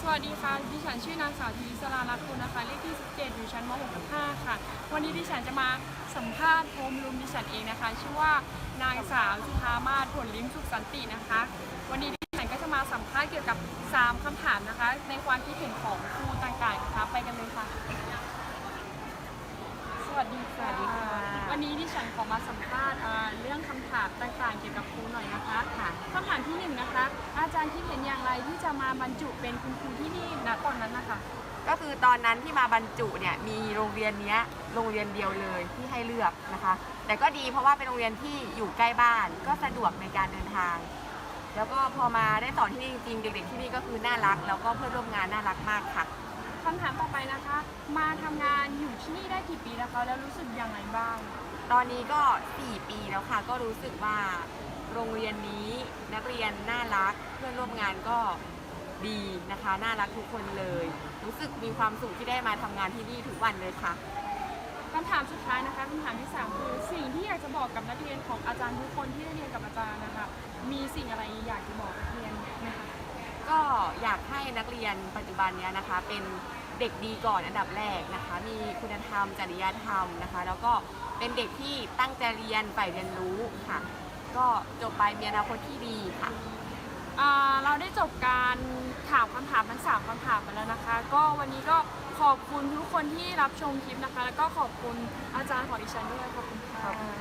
สวัสดีค่ะ ดิฉันชื่อนางสาวธีสรารัตน์คุณนะคะ เลขที่ 17 อยู่ชั้นม .6 ทับ5ค่ะ วันนี้ดิฉันจะมาสัมภาษณ์โฮมรูมดิฉันเองนะคะ ชื่อว่านางสาวสุภามาศผลลิ้มสุขสันตินะคะ วันนี้ดิฉันก็จะมาสัมภาษณ์เกี่ยวกับ 3คำถามนะคะ ในความคิดเห็นของครูต่างๆนะคะ ไปกันเลยค่ะ สวัสดีค่ะสวัสดีค่ะวันนี้ดิฉันขอมาสัมภาษณ์อ่าเรื่องคำถามต่างๆ เกี่ยวกับครูหน่อยนะคะ ค่ะ คำถามที่หนึ่งนะคะอา ที่จะมาบรรจุเป็นคุณครูที่นี่ณตอนนั้นนะคะก็คือตอนนั้นที่มาบรรจุเนี่ยมีโรงเรียนเนี้ยโรงเรียนเดียวเลยที่ให้เลือกนะคะ แต่ก็ดีเพราะว่าเป็นโรงเรียนที่อยู่ใกล้บ้าน ก็สะดวกในการเดินทาง แล้วก็พอมาได้สอนที่นี่จริงๆเด็กๆที่นี่ก็คือน่ารัก แล้วก็เพื่อนร่วมงานน่ารักมากค่ะคำถามต่อไปนะคะ มาทำงานอยู่ที่นี่ได้กี่ปีแล้วคะแล้วรู้สึกอย่างไรบ้าง ตอนนี้ก็ 4 ปีแล้วค่ะ ก็รู้สึกว่า โรงเรียนนี้นักเรียนน่ารักเพื่อนร่วมงานก็ดีนะคะ น่ารักทุกคนเลย รู้สึกมีความสุขที่ได้มาทำงานที่นี่ทุกวันเลยค่ะ คำถามสุดท้ายนะคะคำถามที่สามคือสิ่งที่อยากจะบอกกับนักเรียนของอาจารย์ทุกคนที่ได้เรียนกับอาจารย์นะคะ มีสิ่งอะไรอยากจะบอกนักเรียนไหมคะก็อยากให้นักเรียนปัจจุบันเนี้ยนะคะ เป็นเด็กดีก่อนอันดับแรกนะคะ มีคุณธรรมจริยธรรมนะคะ แล้วก็เป็นเด็กที่ตั้งใจเรียนใฝ่เรียนรู้ค่ะ ก็จบไปมีอนาคตที่ดีค่ะเราได้จบการถามคำถามทั้งสามคำถามไปแล้วนะคะ ก็วันนี้ก็ขอบคุณทุกคนที่รับชมคลิปนะคะ แล้วก็ขอบคุณอาจารย์ของดิฉันด้วยค่ะขอบคุณค่ะ